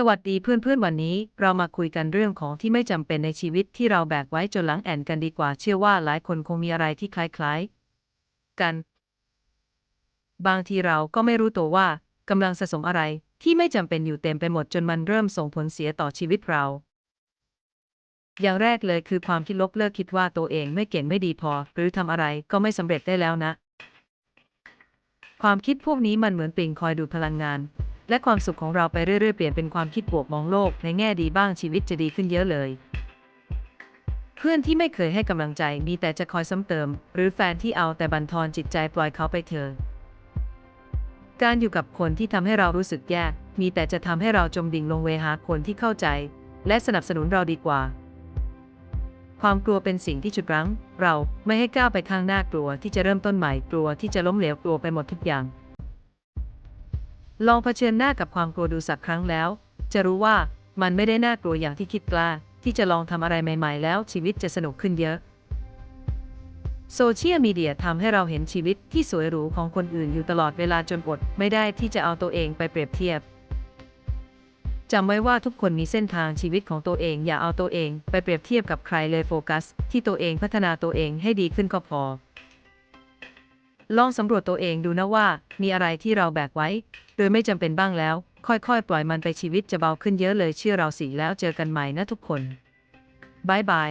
สวัสดีเพื่อนๆ วันนี้เรามาคุยกันเรื่องของที่ไม่จำเป็นในชีวิตที่เราแบกไว้จนหลังแอนกันดีกว่า เชื่อว่าหลายคนคงมีอะไรที่คล้ายๆ กัน บางทีเราก็ไม่รู้ตัวว่ากำลังสะสมอะไรที่ไม่จำเป็นอยู่เต็มไปหมดจนมันเริ่มส่งผลเสียต่อชีวิตเรา อย่างแรกเลยคือความคิดลบเลิกคิดว่าตัวเองไม่เก่งไม่ดีพอ หรือทำอะไรก็ไม่สำเร็จได้แล้วนะ ความคิดพวกนี้มันเหมือนปลิงคอยดูดพลังงาน และความสุขของเราไปเรื่อยๆ เปลี่ยนเป็นความคิดบวกมองโลก ในแง่ดีบ้างชีวิตจะดีขึ้นเยอะเลย เพื่อนที่ไม่เคยให้กำลังใจมีแต่จะคอยซ้ำเติม หรือแฟนที่เอาแต่บันทอนจิตใจปล่อยเขาไปเถอะการอยู่กับคนที่ทำให้เรารู้สึกแย่มีแต่จะทำให้เราจมดิ่งลงเวหาคนที่เข้าใจ และสนับสนุนเราดีกว่า ความกลัวเป็นสิ่งที่ฉุดรั้ง เราไม่ให้ก้าวไปข้างหน้ากลัวที่จะเริ่มต้นใหม่กลัวที่จะล้มเหลวกลัวไปหมดทุกอย่าง ลองเผชิญหน้ากับความกลัวดูสักครั้งแล้ว จะรู้ว่ามันไม่ได้น่ากลัวอย่างที่คิดกล้า ที่จะลองทำอะไรใหม่ ๆ แล้วชีวิตจะสนุกขึ้นเยอะโซเชียลมีเดียทำให้เราเห็นชีวิตที่สวยหรูของคนอื่นอยู่ตลอดเวลาจนอดไม่ได้ที่จะเอาตัวเองไปเปรียบเทียบจำไว้ว่าทุกคนมีเส้นทางชีวิตของตัวเอง อย่าเอาตัวเองไปเปรียบเทียบกับใครเลยโฟกัส ที่ตัวเองพัฒนาตัวเองให้ดีขึ้นก็พอ ลองสำรวจตัวเองดูนะว่า มีอะไรที่เราแบกไว้ โดยไม่จำเป็นบ้างแล้ว ค่อยๆ ปล่อยมันไปชีวิตจะเบาขึ้นเยอะเลยเชื่อเราสิแล้วเจอกันใหม่นะทุกคนบายบาย